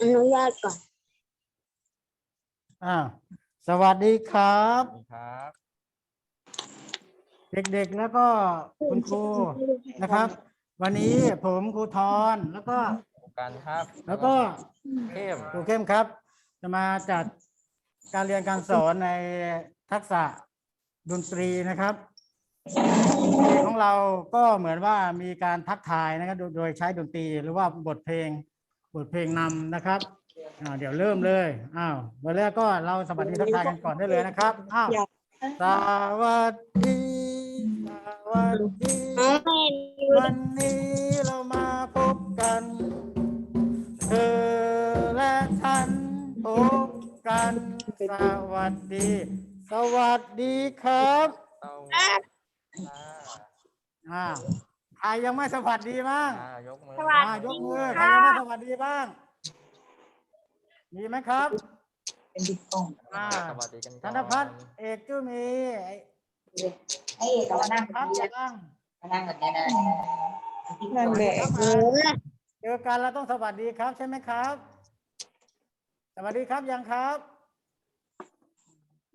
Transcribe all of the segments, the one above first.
อนุญาตก่อน อ่าสวัสดีครับ ครับ เด็กๆแล้วก็คุณครูนะครับ วันนี้ผมครูทอนแล้วก็กันครับแล้วก็เข้มครูเข้มครับ จะมาจัดการเรียนการสอนในทักษะดนตรีนะครับดนตรีของเราก็เหมือนว่ามีการทักทายนะครับโดยโดยใช้ดนตรีหรือว่าบทเพลง บทเพลงนำนะครับอ่าเดี๋ยวเริ่มเลย อ้าววันแรกก็เราสวัสดีทักทายกันก่อนได้เลยนะครับ อ้าว สวัสดี สวัสดี วันนี้เรามาพบกัน เธอและฉันพบกัน สวัสดี สวัสดีครับเต้าอ่า ใครยังไม่สวัสดีบ้างอ่ายกมือสวัสดี อ่ายกมือใครยังไม่สวัสดีบ้าง มีไหมครับ เป็นดิบกล่องอ่า สวัสดีกันธนพัฒน์เอกจุมีไอ้ให้เอกเอามานั่งครับดียังมานั่งแบบนี้นะนั่นแหละเออเจอกันเราต้องสวัสดีครับใช่ไหมครับ สวัสดีครับยังครับ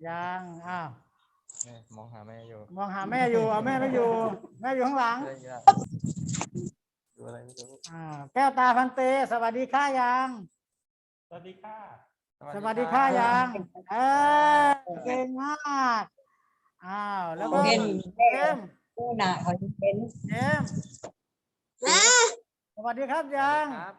ยังอ้าวนี่ มองหาแม่อยู่มองหาแม่อยู่เอาแม่ไม่อยู่ แม่อยู่ข้างหลังเฮ้ยยากดูอะไรไม่รู้อ่า แก้วตาพันเต สวัสดีค่ะยัง สวัสดีค่ะสวัสดีค่ะยัง เออเก่งมากอ้าวแล้วก็เป็นเจมส์ผู้น่ะเขาจะเป็นเจมส์สวัสดีครับยัง ครับ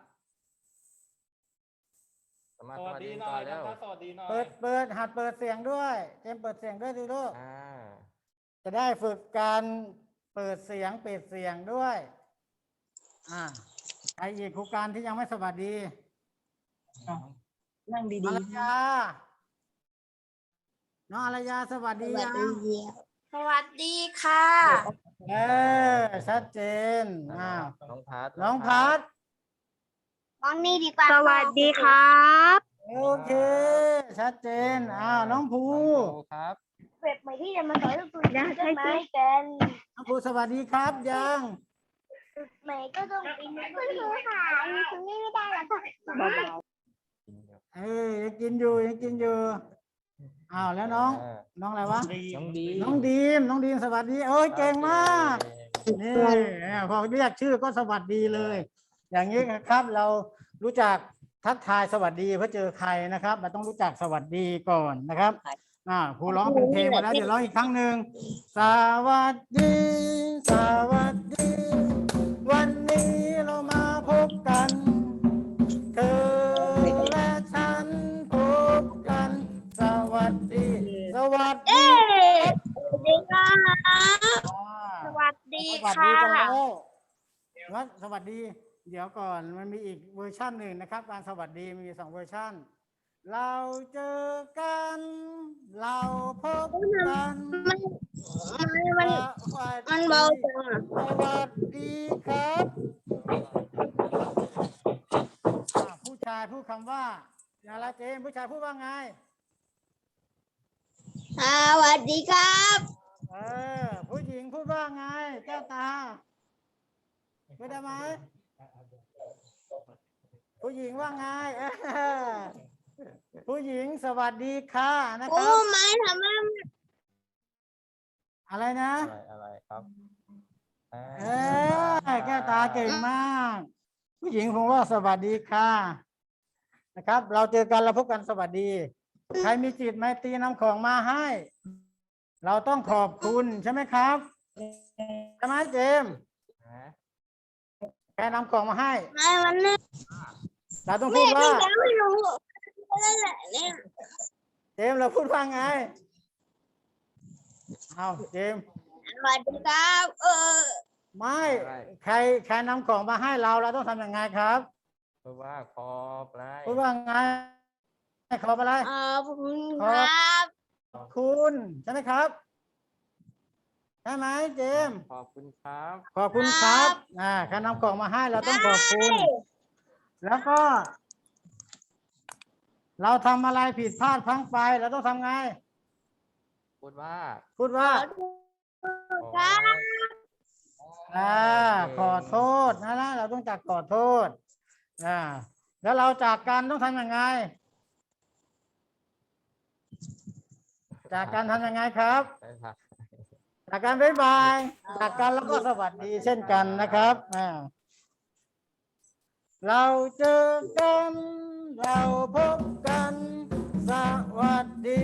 สมาสสวัวัสสดีดีหน่ก่ออยนนะแล้วครับสวัสดีหน่อยเปิดเปิดหัดเปิดเสียงด้วยเจมส์เปิดเสียงด้วยสิลูกอ่าจะได้ฝึกการเปิดเสียงปิดเสียงด้วย อ่าใครอีกครูการที่ยังไม่สวัสดีนั่งดีอารยาน้องอารยาสวัสสดีวัสยังดีสวัสดีค่ะ เออชัดเจนอ้าวน้องพัดน้องพัด มองนี่ดีกว่าสวัสดีครับ โอเค ชัดเจนอ้าวน้องภูน้องภูครับเว็บใหม่ที่จะมาสอนลูกตัวใช่ไหมเป็นน้องภูสวัสดีครับยังใหม่ก็ต้องเป็นคุณครูค่ะคุณนี่ไม่ได้หรอกค่ะกินครับเอ้ยยังกินอยู่ยังกินอยู่อ้าวแล้วน้องาน้องอะไรวะน้องดีน้องดีมน้องดีมสวัสดีโอ้ยเก่งมากนี่พอเรียกชื่อก็สวัสดีเลย อย่างนี้ครับเรา รู้จักทักทายสวัสดีเพื่อเจอใครนะครับเราต้องรู้จักสวัสดีก่อนนะครับอ่าครูร้องเป็นเพลงมาแล้วเดี๋ยวร้องอีกครั้งหนึ่งสวัสดี สวัสดี วันนี้เรามาพบกันเธอและฉันพบกัน สวัสดี สวัสดีสวัสดีค่ะอ่าสวัสดีสวัสค่ะดีกันแล้วว่าสวัสดี เดี๋ยวก่อนมันมีอีกเวอร์ชันหนึ่งนะครับ การสวัสดีมีสองเวอร์ชันเราเจอกัน เราพบกันมันมันสวัสดีมันเบาจังอะสวัสดีครับอ่าผู้ชายพูดคำว่าอย่างไรเจมส์ผู้ชายพูดว่าไงสวัสดีครับ เออ ผู้หญิงพูดว่าไง แก้วตาพูดได้ไหม ผู้หญิงว่าไงเออผู้หญิงสวัสดีค่ะนะคโอ้รับ ไม่ทำไมอะไรนะ อะไรอะไรครับาเออแก้วตาเก่งมาก ผู้หญิงคงว่าสวัสดีค่ะนะครับ เราเจอกันเราพบกันสวัสดี ใครมีจิตไมตรีนำของมาให้ เราต้องขอบคุณใช่ไหมครับใช่ไหมเจมส์ฮะ ใครนำของมาให้ ไม่มันไม่เราต้องไม่พูดว่าไม่รู้นั่นแหละเนี่ยเจมส์เราพูดว่าไง เอาเจมส์สวัสดีครับ เออไม่ใครใครนำของมาให้เราเราต้องทำยังไงครับ เพราะว่าขอบไรพูดว่าไงขอบอะไรขอบคุณครับขอบคุณใช่ไหมครับใช่ไหมเจมส์ขอบคุณครับ ขอบคุณครับอ่าใครนำของมาให้เราต้องขอบคุณ แล้วก็ เราทำอะไรผิดพลาดพลั้งไปเราต้องทำไง พูดว่า พูดว่าครับอ่าขอโทษนะนะเราต้องจักขอโทษอ่าแล้วเราจากกันต้องทำยังไง จากกันทำยังไงครับได้ค่ะ จากกันบ๊ายบายจากกันแล้วก็สวัสดีเช่นกันนะครับอ่าเราเจอกัน เราพบกัน สวัสดี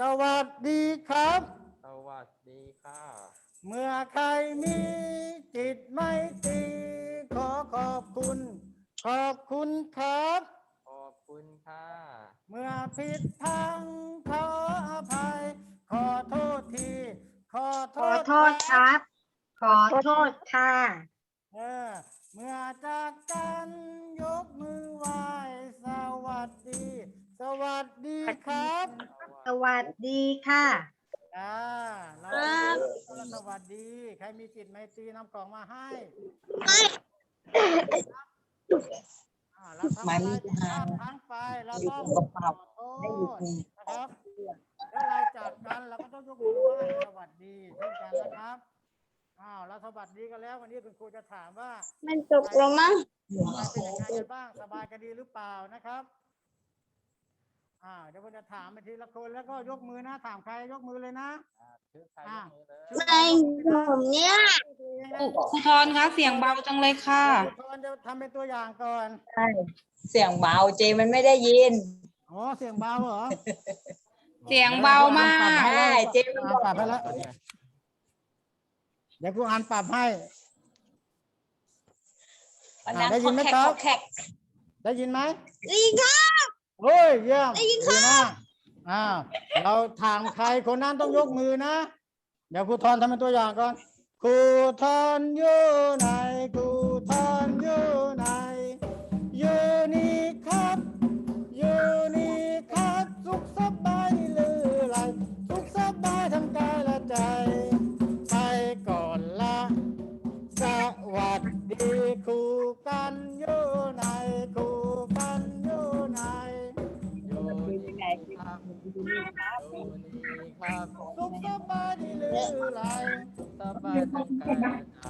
สวัสดีครับ สวัสดีค่ะ เมื่อใครมีจิตไม่ตรีขอขอบคุณ ขอบคุณครับ ขอบคุณค่ะ เมื่อผิดทาง ขอโทขอษโทษครับ ขอโทษค่ะเออเมื่อจากกันยกมือไหว้สวัสดี สวัสดีครับ สวัสดีค่ะ อ่าเราครับสวัสดี ใครมีจิตไมตรีนำกล่องมาให้อ่าเราทำอะไรผิดพลาดทั้งไปเราอยู่ต้องกับเปล่าขอโทได้อยู่ษดีนะครับ แล้วเราจากกันเราก็ต้องยกมือไหว้สวัสดีเช่นกันนะครับอ้าวเราสวัสดีกันแล้ววันนี้คุณครูจะถามว่ามันจบแล้วมั้งเป็นยังไงกันบ้างสบายกันดีหรือเปล่านะครับอ่าเดี๋ยวผมจะถามไปทีละคนแล้วก็ยกมือนะถามใครยกมือเลยนะอ่าชื่อใครอะยกมือเลย ไม่ผมเนี่ยครูครูทอนคะเสียงเบาจังเลยค่ะครูทอนจะทำเป็นตัวอย่างก่อนใช่เสียงเบาเจมันไม่ได้ยิน อ๋อ เสียงเบาเหรอ เสียงเบามาก ใช่เจมันอ่านปรับให้แล้วเดี๋ยวกูอ่านปรับให้ วันนั้นได้ยินไหมขอแขกครับขอแขกได้ยินไหมได้ยินครับ โอ้ยเยี่ยมดีมากอ้าวเราถามใครคนนั้นต้องยกมือนะ เดี๋ยวครูทอนทำเป็นตัวอย่างก่อนครูทอนอยู่ไหนครู ดีครูกันอยู่ไหนครูกันอยู่ไหนอยู่นี่ครับอยู่นี่ครับสุขสบายดีหรือไรสบายทั้งกายและใจ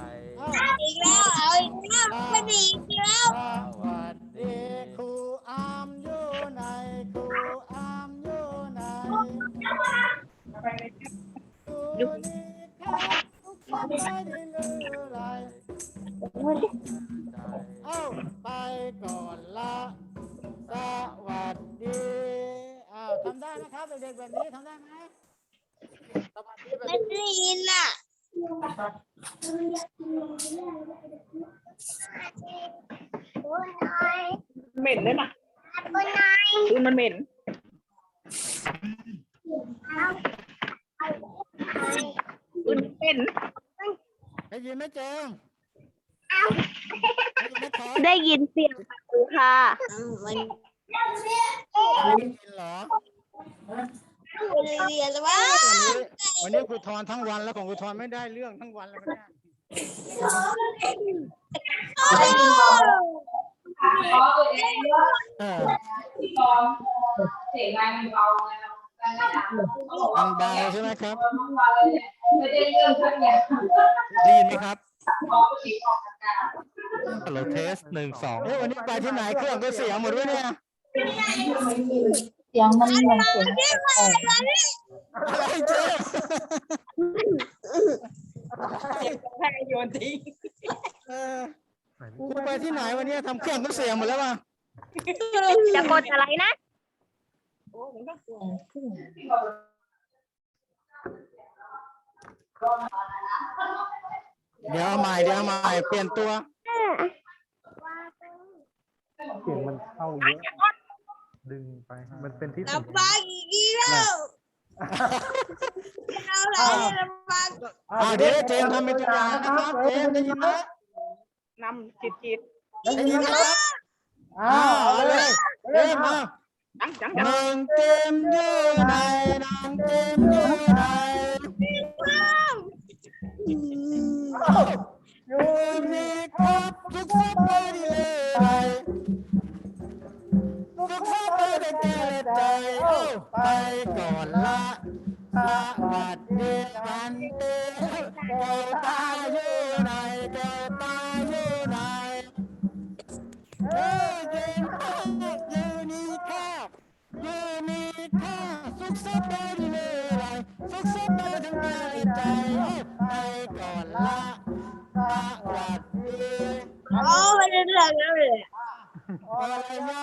นนี้วันนี้ครูทอนทั้งวันแล้วของครูทอนไม่ได้เรื่องทั้งวันเลยวันเนี้ยเออมันเบาใช่ไหมครับได้ยินไหมครับฮัลโหลเทสหนึ่งสองเอ้ยวันนี้ไปที่ไหนเครื่องก็เสียหมดด้วยเนี่ย สียงมันเหมือนเสียงแขกอะไรเจมส์แพ้โยนทิ้งเออครูไปที่ไหนวันนี้ทำเครื่องก็เสียหมดแล้วว่ะจะกดอะไรนะเดี๋ยวใหม่เดี๋ยวใหม่เปลี่ยนตัวเสียงมันเข้าเยอะ ดึงไป มันเป็นที่สัญญาณลำบากอีกแล้วเราไหนลำบากอ่าเดี๋ยวให้เจมส์ทำเป็นตัวอย่างนะครับเจมส์ได้ยินไหมนำจิตจิตได้ยินไหมครับอ้าวเอาเลยเจมส์มาจังจังจัง นางเจมส์อยู่ไหนนางเจมส์อยู่ไหนอยู่นี่ครับทุกคนไปเลย ทุข้อไปได้แก้เลยใจโอ้ไปก่อนละสวัสดีวันเดียวตาอยู่ไหนเดีตาอยู่ไหนเฮ้ยยืนข้ายืนนี่ข้ายืนนี่ข้าสุขสบายดีเลยสุขสบายทั้งกายใจโอ้ไปก่อนละสวัสดีโอ้ไม่ได้เรื่งแล้วเลยอะไรนะ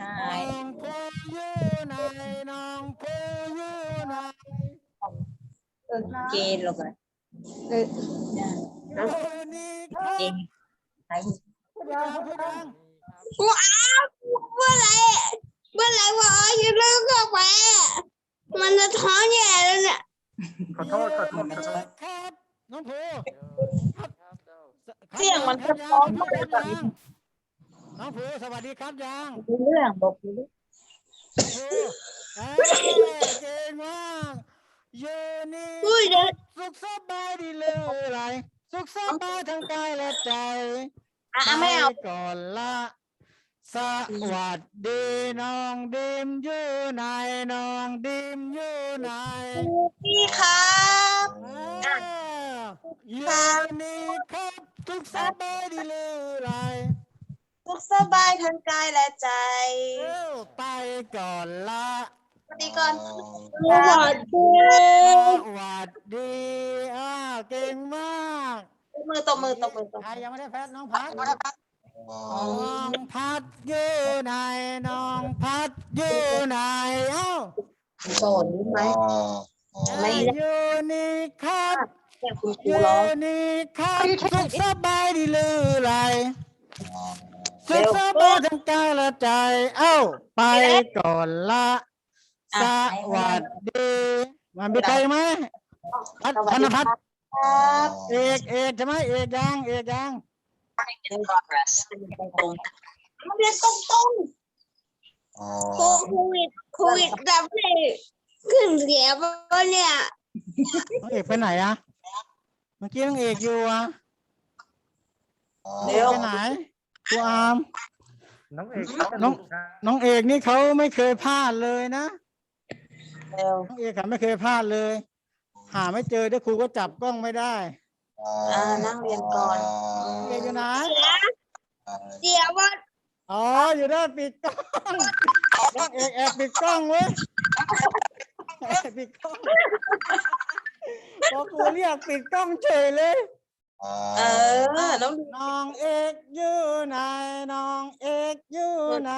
น้ยองภูอยู่ไหนน้องภูอยู่ไหน เออเกลงไปเออเยนีค่ะเกณฑ์หายพูดยังพูดยังกูอ้าวเมื่อไรเมื่อไรว่าอยู่เรื่องก็ไปมันจะท้องแย่แล้วเนี่ยขอโทษขอโทษครับน้องภูครับเจ้าเสียงมันจะฟ้องมาแบบนี้น้องภูสวัสดีครับยังเรื่องบอกรู้เอ้ยเก่งมาก เยนี่อุ้ยเดี๋ยวสุขสบายดีเลยไรสุขสบายทั้งกายและใจอะไม่เอาปก่อนละ สวัสดีน้องดิมอยู่ไหนน้องดิมอยู่ไหนพี่ครับอ้าวเยนี่ครับสุขสบายดีเลยไรสุขสบายทั้งกายและใจเอ้าไปก่อนละสวัส ดีก่อนสวัสดีสวัสดีอ้าวเก่งมากมือตบมือตบมือตบใครยังไม่ได้แพทน้องพัดน้องพัดอยู่ไหนน้องพัดอยู่ไหนเอ้าโสนรู้ไหมไม่ได้อยู่นี่ครับเนี่ยคุณคอรูยู่ร้องนี่ครับสุขสบายดีหรือไรสุขสบายทั้งกายและใจ เอ้าไปก่อนละ สวัสดีมันมีใครไหมพัดธนพัฒน์ครับเอกเอกใช่ไหมเอกยังเอกยัง in progress ตรงมาเรียนตรงๆโควิดโควิดดับเลยขึ้นเสียงปะเนี่ยน้องเอกไปไหนอะเมื่อกี้น้องเอกอยู่อะเร็วไปไหนตัวอามน้องเอกน้องน้องเอกนี่เขาไม่เคยพลาดเลยนะเร็ว น้องเอกเขาไม่เคยพลาดเลย หาไม่เจอเดี๋ยวครูก็จับกล้องไม่ได้อ่านั่งเรียนก่อนน้องเอกอยู่ไหนเสียว่าอ๋ออยู่ด้านปิดกล้องน้องเอกแอบปิดกล้องเว้ยแอบปิดกล้องพอครูเรียกปิดกล้องเฉยเลย เออ น้องน้องเอกอยู่ไหนน้องเอกอยู่ไหน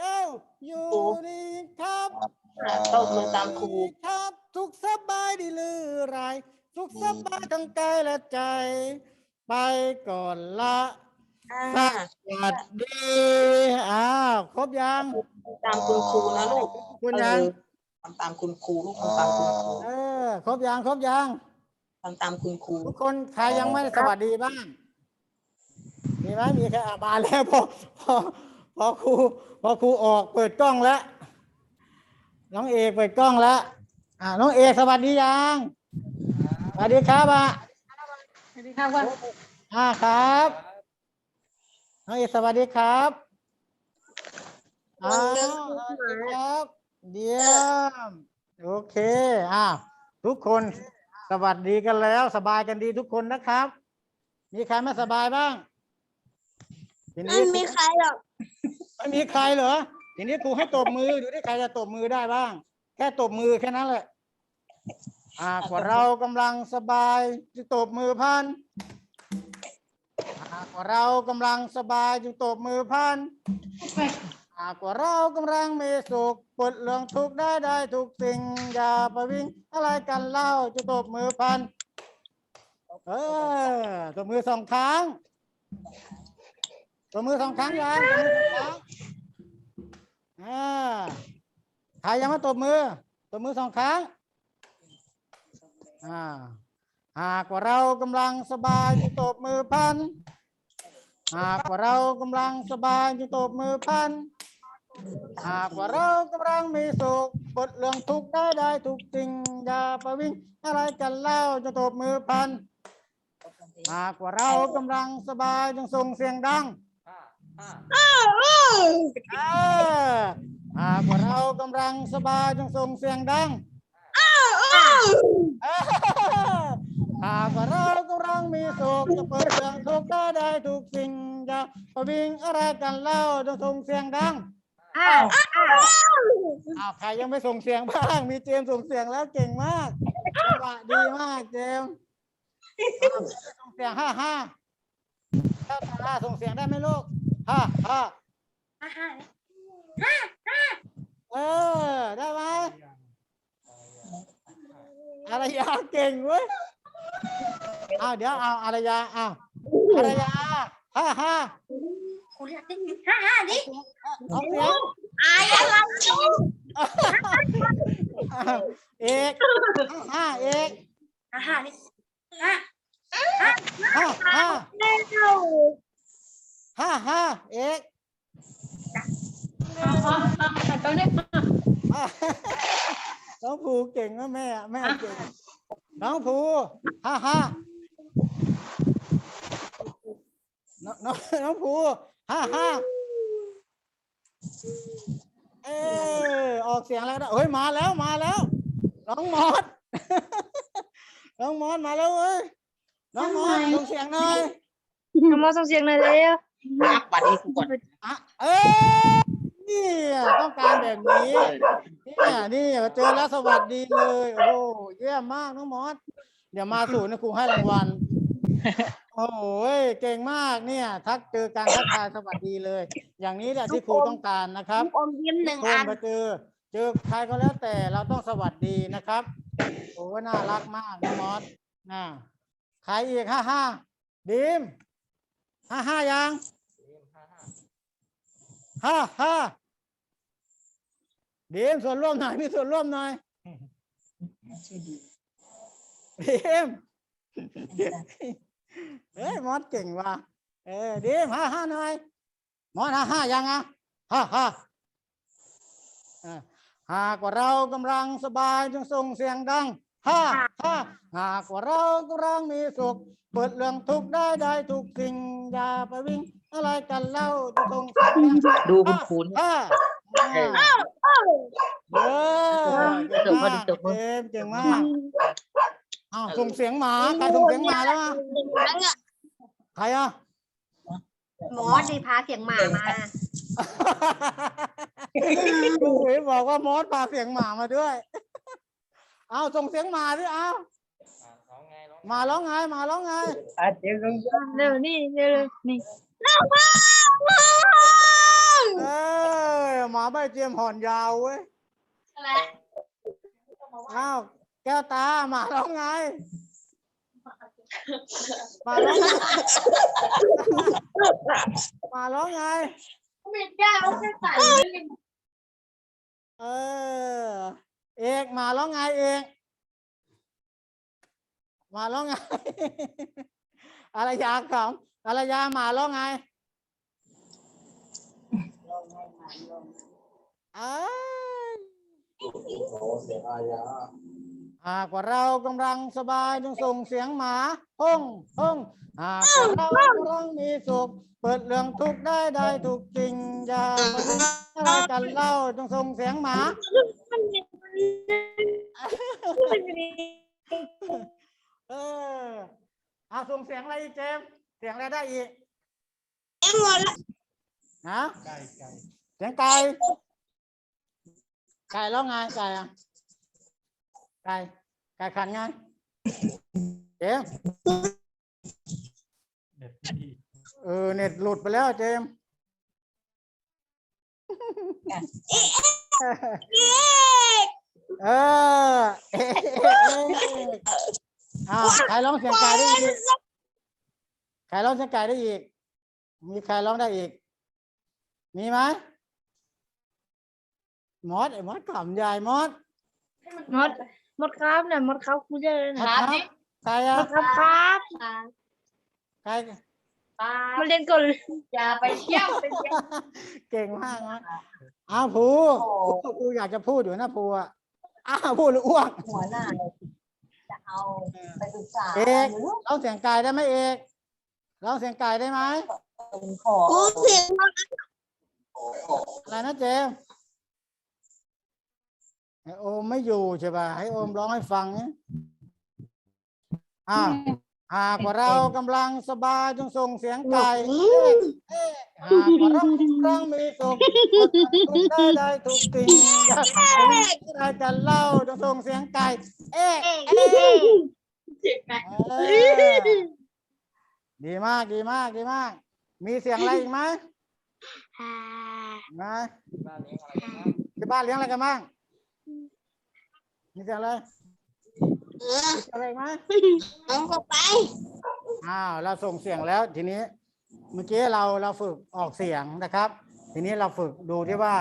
เอ้าอยู่นี่ครับหาตบมือตามครูครับสุขสบายดีหรือไรสุขสบายทั้งกายและใจ ไปก่อนละอ่าสวัสดีอ้าวครบยังตามคุณครูนะลูกคุณยังเออทำตามคุณครูลูกทำตามคุณครูเออครบยังครบยัง ทำตามคุณครู ทุกคนใครยังไม่สวัสดีบ้าง มีไหมมีใครอะมาแล้วพอพอพอครูพอครูออกเปิดกล้องแล้ว น้องเอกเปิดกล้องแล้ว อ่า น้องเอกสวัสดียังสวัสดีครับอะสวัสดีค่ะว่าอ่าครับ น้องเอกสวัสดีครับอ้าวสวัสดีครับ เยี่ยม โอเค อ่าทุกคน สวัสดีกันแล้ว สบายกันดีทุกคนนะครับ มีใครไม่สบายบ้างทีไม่นี้มีใครหรอกไม่มีใครเหรอทีนี้ครูให้ตบมือดูที่ใครจะตบมือได้บ้าง แค่ตบมือแค่นั้นแหละ อ่ากว่าเรากำลังสบายจะตบมือพันหากว่าเรากำลังสบายจะตบมือพัน หากว่าเรากำลังมีสุขปลดเรื่องทุกข์ได้ได้ทุกสิ่ง อย่าไปวิ่งอะไรกันเล่าจะตบมือพัน เออตบมือสองครั้งตบมือสองครั้งยังตบมือสองครั้งอ่าใครยังไม่ตบมือตบมือสองครั้งอ่าหากว่าเรากำลังสบายจะตบมือพันหากว่าเรากำลังสบายจะตบมือพัน หากว่าเรากำลังมีสุขปลดเรื่องทุกข์ได้ได้ทุกสิ่งอย่าไปวิ่งอะไรกันเล่าจะตบมือพัน หากว่าเรากำลังสบายจงส่งเสียงดังหาหากว่าเรากำลังสบายจงส่งเสียงดังหากว่าเรากำลังมีสุขจะเปิดเสียงทุกข์ได้ได้ทุกสิ่งจะประวิงอะไรกันเล่าจงส่งเสียงดัง อ้าวอ้าวใครยังไม่ส่งเสียงบ้าง มีเจมส์ส่งเสียงแล้วเก่งมากจังหวะดีมากเจมส์อ้าวส่งเสียงห้าห้าเจ้าตาส่งเสียงได้ไหมลูกห้าห้าเออได้ไหมอารยาเก่งเว้ยเอาเดี๋ยวเอาอารยาเอาอารยาห้าห้า คุณอยากได้ห้าห้าดิเอาเสียงอายอะไรอ้าวเอกห้าห้าเอกห้าห้าดิห้าห้าห้าเร็วห้าห้าเอกตอนนี้อะน้องภูเก่งนะแม่อะแม่เก่งน้องภูห้าห้าน้องน้องน้องภู ห้าห้าเออออกเสียงแล้วนะเฮ้ยมาแล้วมาแล้วน้องมอสน้องมอสมาแล้วเว้ยน้องมอสส่งเสียงหน่อยมาส่งเสียงหน่อยเร็วบัดนี้กูก่อนอะเอ้ยนี่ต้องการแบบนี้เนี่ยนี่เจอแล้วสวัสดีเลย โอ้โหเยี่ยมมากน้องมอสเดี๋ยวมาสู่นะครูให้รางวัล โอ้โหเก่งมากเนี่ย ทักเจอการทักทายสวัสดีเลย อย่างนี้แหละที่ครูต้องการนะครับอมยิ้มหนึ่งคอันนไปเจอ เจอใครก็แล้วแต่เราต้องสวัสดีนะครับโอ้น่ารักมากน้องมอสน่ะใครอีกห้าห้าดิมห้าห้ายังห้าห้าดีมส่วนร่วมหน่อยมีส่วนร่วมหน่อยดีม เฮ้ยมอสเก่งว่ะเออดีมห้าห้าหน่อยมอสห้าห้ายังอะห้าห้าเออหากว่าเรากำลังสบายจงส่งเสียงดังห้าห้าหากว่าเรากำลังมีสุขเปิดเรื่องทุกข์ได้ได้ทุกสิ่งอย่าไปวิ่ง อะไรกันเล่าจะส่งเสียงดังดูคุณคุณอ่าอ่าเออเก่งมากตบมือเจมส์เก่งมาก อ้าวส่งเสียงหมาใครส่งเสียงหมาแล้วอะใครอะ หมอดีพาเสียงหมามาคุณอุ๋ยบอกว่ามอสพาเสียงหมามาด้วย เอาส่งเสียงหมาดิเอาร้องไงร้องหมาร้องไงหมาร้องไงอะเดี๋ยวลงเร็วนี่เร็วนี่เอ้ยหมาใบเจียมห่อนยาวเว้ยอะไรอ้าว แก้วตาหมาร้องไงหมาร้องไงหมาร้องไง ไม่ได้เอาแค่ใส่เออ เอกหมาร้องไงเอกหมาร้องไงอารยาขำอารยาหมาร้องไงเอ้ย หากว่าเรากำลังสบายจงส่งเสียงหมาห้องห้องหากว่าเรากำลังมีสุข เปิดเรื่องทุกข์ได้ได้ทุกจริงอย่ามาดึงอะไรกันเล่าจงส่งเสียงหมาเออเอาส่งเสียงอะไรอีกเจมส์เสียงอะไรได้อีกเอ็มหมดละนะไก่ไก่เสียงไก่ไก่ร้องไงไก่อะ ไก่ไก่ขันไงเจมส์เออเน็ตหลุดไปแล้วเจมส์เออเอ๊ะเอ๊ะเอ๊ะอ้าวใครร้องเสียงไก่ได้อีกใครร้องเสียงไก่ได้อีก มีใครร้องได้อีก มีไหมมอสไอ้มอสขำใหญ่มอสหมดห มดครับเนี่ยหมดครับคุณเจอมอสครับใครหอะมดครับครับใครมาเล่นก่อนอย่าไปเที่ยวไปเที่ยว เก่งมากนะอ้าวภูภูภูอยากจะพูดอยู่นะภูอะอ้าวพูดหรืออ้วก หัวหน้าจะเอาไปศึกษาเอกร้องเสียงไก่ได้ไหมเอกร้องเสียงไก่ได้ไหมขอครูเสียงเบาอะไรนะเจมส์ ไอโอมไม่อยู่ใช่ป่ะให้โอมร้องให้ฟังเนี่ยอ่าหากว่าเรากำลังสบายจงส่งเสียงไก่เอ๊ะเอ๊ะหากว่าเรากำลังมีสุขทุกได้ได้ทุกสิ่งอยากได้กันเล่าจงส่งเสียงไก่เอ๊ะเอ๊ะเออดีมากดีมากดีมาก มีเสียงอะไรอีกไหมอ่านะที่บ้านเลี้ยงอะไรกันบ้าง มีเสียงอะไรเออมีเสียงอะไรอีกไหมน้องก็ไปอ้าวเราส่งเสียงแล้วทีนี้ เมื่อกี้เราเราฝึกออกเสียงนะครับ ทีนี้เราฝึกดูที่ว่า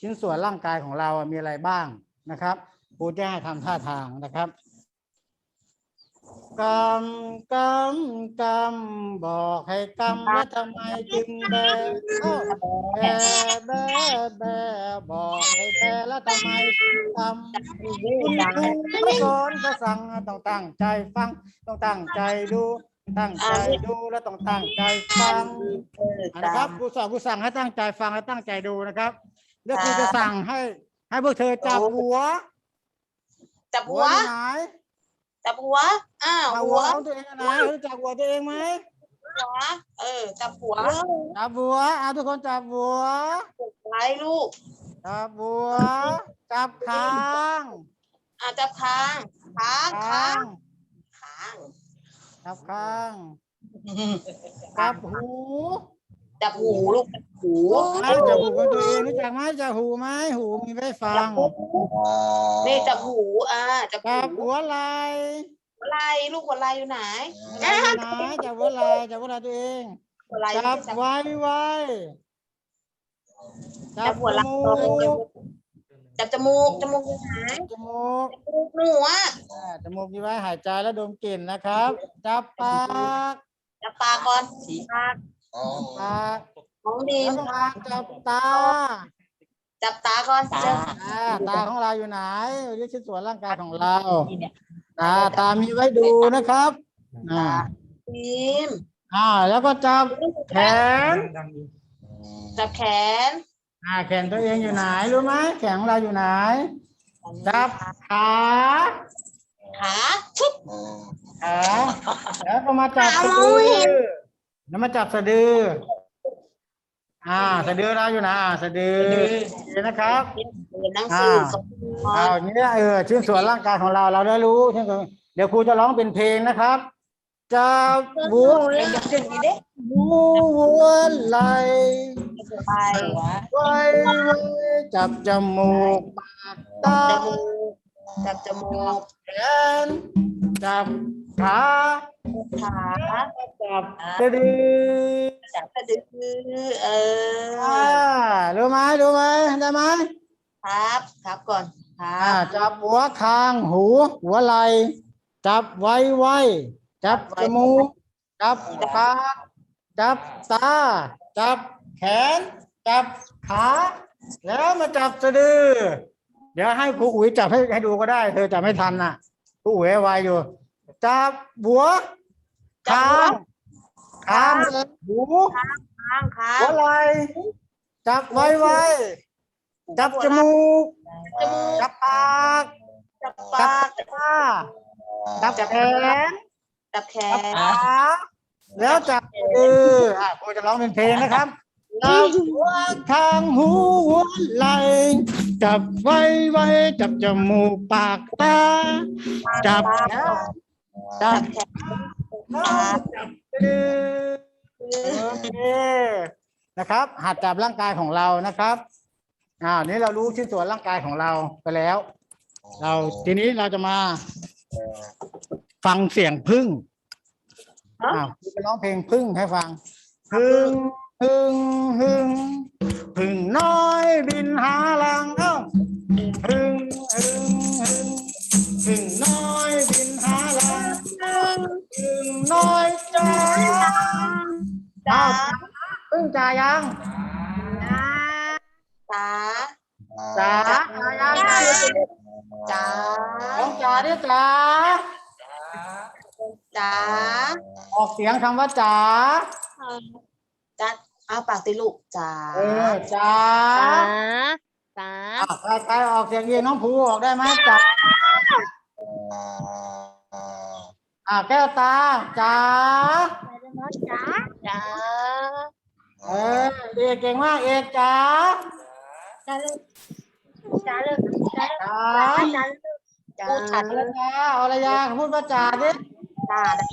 ชิ้นส่วนร่างกายของเราอะมีอะไรบ้างนะครับครูจะให้ทำท่าทางนะครับ กำกำกำบอกให้กำแล้วทำไมจึงแบเอ้าแบแบแบบอกให้แบแล้วทำไมจึงกำคุณครูเขาสอนเขาสั่งต้องตั้งใจฟังต้องตั้งใจดูตั้งใจดูแล้วต้องตั้งใจฟังนะครับครูสอนครูสั่งให้ตั้งใจฟังและตั้งใจดูนะครับแล้วครูจะสั่งให้ ให้พวกเธอจับหัวจับหัหัววอยู่ไหน จับหัว อ้าวจับหัหัววของตัวเองอยู่ไหนรู้จักหัวตัวเองไหมหัว เออ จับหัวจับหัวเอาทุกคนจับหัว ไว้ลูก จับหัว จับคางอ่าจับคาง ค้างคาค้าง ง ค้าง จับคาง จับหู จับหูลูกจับหูไม้จับหูของตัวเองรู้จักไหมจับหูไหมหูมีไว้ฟังนี่จับหูอ่าจับจับหูหัวไหล่หัวไหล่ลูกหัวไหล่อยู่ไหนหัวไหล่อยู่ไหนจับหัวไหล่จับหัวไหล่ตัวเองหัวไหล่จับจับไว้ไว้จัจับบหัวไหล่จมูกจับจมูกจมูกอยู่ไหนจมูกจมูกหนูอะอ่าจมูกมีไว้หายใจแล้วดมกลิ่นนะครับ จับปาก จับปากก่อนปาก ปากน้องดีแล้วมก็มาจับตาจับตาก่อนจับอ่าตาของเราอยู่ไหนอยู่ที่ชิ้นส่วนร่างกายของเราตาตามีไว้ดูนะครับอ่าดีมอ่า แล้วก็จับแขนจับแขน อ่า แขนตัวเองอยู่ไหนรู้ไหมแขนของเราอยู่ไหนจับขาขาชุบขาแล้วก็มาจับสะดือ แล้วมาจับสะดือ อ่า สะดือเราอยู่นะอ่าสะดือเห็นนะครับ เรียนหนังสือก่อนเอาอย่างนี้เออชิ้นส่วนร่างกายของเราเราได้รู้ชิ้นส่วนเดี๋ยวครูจะร้องเป็นเพลงนะครับจับหัวเรียนอย่างเช่นนี้เด้หัวไหลไปไว้ไว้จับจมูกปากตาจมูกจับจมูกแขนจับ ขาขาจับสะดือจับสะดือเอออ่ารู้ไหมรู้ไหมได้ไหมครับครับก่อนครัอ่าบจับหัวคางหู หัวไหล่จับไว้ไว้จับจมูกจับปากจับตา จับแขน จับขา แล้วมาจับสะดือ เดี๋ยวให้ครูอุ๋ยจับให้ให้ดูก็ได้ เธอจับไม่ทันน่ะครูอุ๋ยไวอยู่ จับหัวคางคางหูข้างขาหัวไหล่จับไว้ไว้จับจมูก จมูกจับปากจับจัปาบกตาจับแขนจับแขจับนขาแล้วจับมืออะครูจะร้องเป็นเพลงนะครับจับหัวทางหูหัวไหล่จับไว้ไว้จับจมูกปากตาจับแขน จับแขนแล้วจับมือโอเคนะครับ หัดจับร่างกายของเรานะครับอ่านี้เรารู้ชิ้นส่วนร่างกายของเราไปแล้ว เราทีนี้เราจะมาฟังเสียงพึ่งอ้าวครูจะร้องเพลงพึ่งให้ฟัง พึ่งพึ่งพึ่งพึ่งน้อยบินหาลังเอ้าพึ่งพึ่งพึ่งพึ่งน้อยบินหาลัง พึ่งน้อยจ้าจ้าพึ่งจ่ายังจ้าจ่าจ่ายังจ้าน้องจ่าดิจ่าจ้าออกเสียงคำว่าจ๋าจ้าอ้าปากติลูกจ้าเออจ้าจ้าอะใครออกเสียงเองน้องภูออกได้ไหมจ้า อะแก้วตาจ้าจ้าจ้าเออเอกเก่งมากเอกจ้าจ้าเลยจ้าเลยจ้าจ้าจ้าจ้าพูดถัดแล้วจ้าอรยาพูดว่าจ่าดิจ้าได้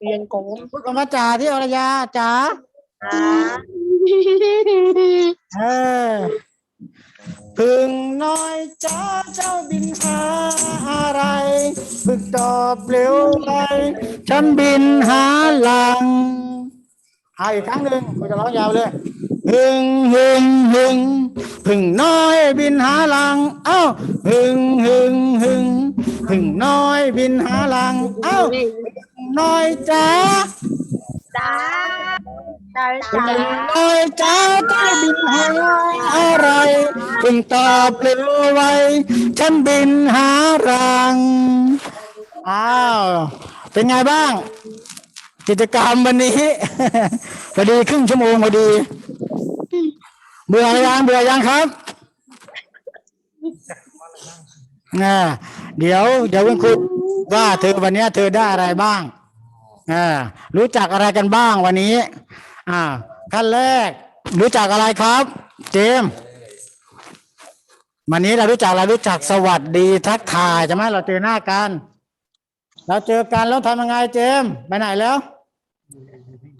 เรียนโกงพูดคำว่าจ่าที่อรยาจ๋าจ้าเออ พึ่งน้อยจ้าเจ้าบินหาอะไรพึ่งตอบเร็วไปฉันบินหาหลังเอาอีกครั้งหนึ่งกูจะร้องยาวเลยหึงหึงหึงพึ่งน้อยบินหาหลัง เอ้าหึงหึงหึงพึ่งน้อยบินหาหลัง เอ้าน้อยจ้าจ้าจ้าพึ่งน้อยจ้าเจ้าบินหาอะไร พึ่งตอบเร็วไวฉันบินหารัง อ้าว เป็นไงบ้าง กิจกรรมวันนี้ พอดีครึ่งชั่วโมงพอดี เบื่อยังเบื่อยังครับอ่าเดี๋ยว เดี๋ยวคุณครูว่าเธอวันนี้เธอได้อะไรบ้างอ่ารู้จักอะไรกันบ้างวันนี้ อ่าขั้นแรก รู้จักอะไรครับ เจมส์ วันนี้เรารู้จักเรารู้จักสวัสดีทักทายใช่ไหมเราเจอหน้ากัน เราเจอกันแล้วทำยังไงเจมส์ไปไหนแล้ว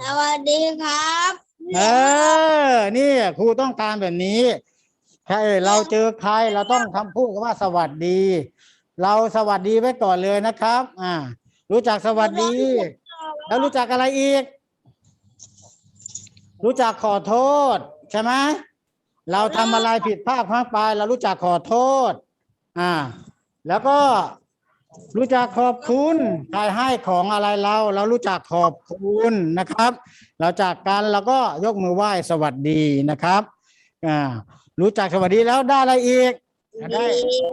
สวัสดีครับเออ นี่ครูต้องการแบบนี้ใช่เราเจอใครเราต้องทำพูดคำว่าสวัสดี เราสวัสดีไว้ก่อนเลยนะครับ อ่า รู้จักสวัสดี แล้วรู้จักอะไรอีก รู้จักขอโทษ ใช่ไหม เราทำอะไรผิดพลาดพลั้งไปเรารู้จักขอโทษ อ่า แล้วก็รู้จักขอบคุณใครให้ของอะไรเรา เรารู้จักขอบคุณนะครับ เราจากกันเราก็ยกมือไหว้สวัสดีนะครับ อ่า รู้จักสวัสดีแล้วได้อะไรอีก ได้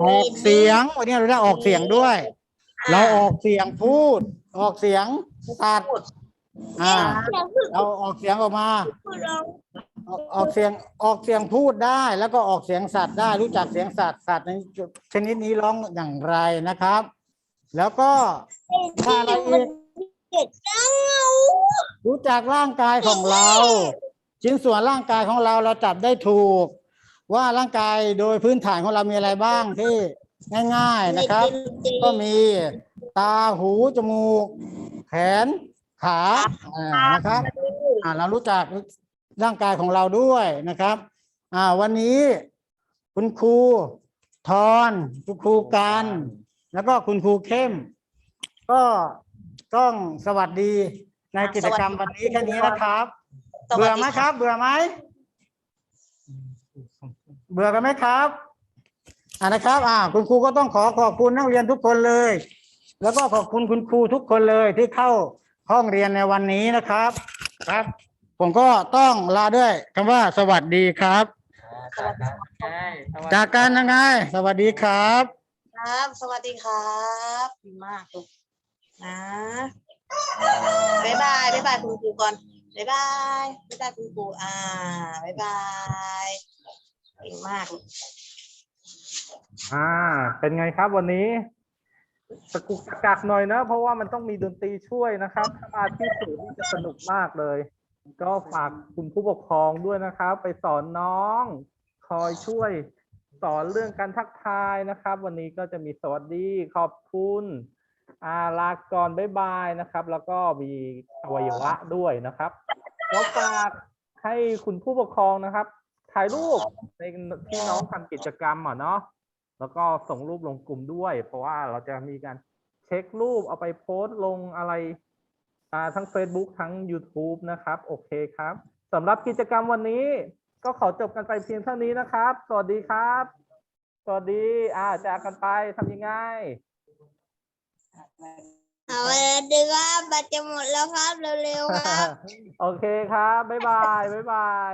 ออกเสียงวันนี้เราได้ออกเสียงด้วย เราออกเสียงพูด ออกเสียงตัด อ่าเราออกเสียงออกมา ออกออกเสียงออกเสียงพูดได้ แล้วก็ออกเสียงสัตว์ได้ รู้จักเสียงสัตว์สัตว์ในชนิดนี้ร้องอย่างไรนะครับ แล้วก็ถ้าอะไรอีกเด็กจังเอารู้จักร่างกายของเรา ชิ้นส่วนร่างกายของเราเราจับได้ถูก ว่าร่างกายโดยพื้นฐานของเรามีอะไรบ้างที่ง่าย ๆนะครับ ก็มีตาหูจมูก แขน ขาอ่านะครับอ่าเรารู้จักร่างกายของเราด้วยนะครับ อ่า วันนี้ คุณครูทอนคุณครูกัน แล้วก็คุณครูเข้ม ก็ต้องสวัสดีในกิจกรรมวันนี้แค่นี้นะครับสวัเบื่สอดีไหมครับ เบื่อไหมเบื่อกันไหมครับอ่านะครับ อ่า คุณครูก็ต้องขอขอบคุณนักเรียนทุกคนเลย แล้วก็ขอบคุณคุณครูทุกคนเลยที่เข้า ห้องเรียนในวันนี้นะครับ ครับ ผมก็ต้องลาด้วยคำว่าสวัสดีครับใช่สวัสดีจากกันยังไง สวัสดีครับ ครับ สวัสดีครับดีมากลูกนะบ๊ายบายบ๊ายบายคุณครูก่อนบ๊ายบายบ๊ายบายคุณครูอ่าบ๊ายบายเก่งมากลูกอ่า เป็นไงครับวันนี้ สกุกสกักหน่อยนะ เพราะว่ามันต้องมีดนตรีช่วยนะครับ ถ้ามาที่ศูนย์นี่จะสนุกมากเลย ก็ฝากคุณผู้ปกครองด้วยนะครับ ไปสอนน้อง คอยช่วย สอนเรื่องการทักทายนะครับ วันนี้ก็จะมีสวัสดีขอบคุณอาลาก่อนบ๊ายบายนะครับ แล้วก็มีอวัยวะด้วยนะครับแล้วฝากให้คุณผู้ปกครองนะครับ ถ่ายรูปในที่น้องทำกิจกรรมอะเนาะ แล้วก็ส่งรูปลงกลุ่มด้วย เพราะว่าเราจะมีการเช็ครูปเอาไปโพสต์ลงอะไรอ่าทั้ง Facebook ทั้ง YouTube นะครับ โอเคครับสำหรับกิจกรรมวันนี้ก็ขอจบกันไปเพียงเท่านี้นะครับ สวัสดีครับ สวัสดี อ่าจากกันไปทำยังไงสวัสดีครับบัตรจะหมดแล้วครับ เร็วๆครับ โอเคครับ บ๊ายบาย บ๊ายบาย